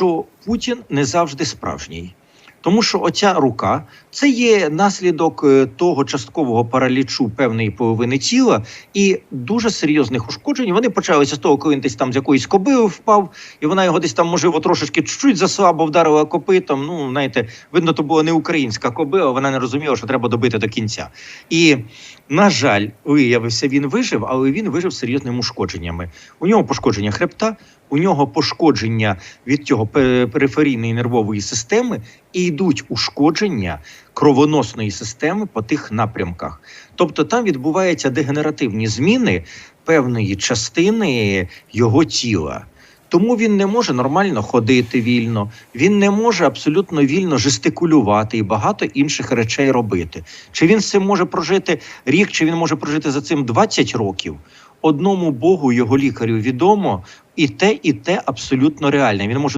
що Путін не завжди справжній. Тому що оця рука це є наслідок е, того часткового паралічу певної половини тіла і дуже серйозних ушкоджень. Вони почалися з того, коли він десь там з якоїсь кобили впав, і вона його десь там, можливо, трошечки чуть-чуть заслабо вдарила копитом. Ну, знаєте, видно, то була не українська кобила, вона не розуміла, що треба добити до кінця. І, на жаль, виявився, він вижив, але він вижив серйозними ушкодженнями. У нього пошкодження хребта, у нього пошкодження від цього пе- периферійної нервової системи, і йдуть ушкодження кровоносної системи по тих напрямках. Тобто там відбуваються дегенеративні зміни певної частини його тіла. Тому він не може нормально ходити вільно, він не може абсолютно вільно жестикулювати і багато інших речей робити. Чи він з цим може прожити рік, чи він може прожити за цим 20 років? Одному Богу, його лікарю відомо, і те, і те абсолютно реальне. Він може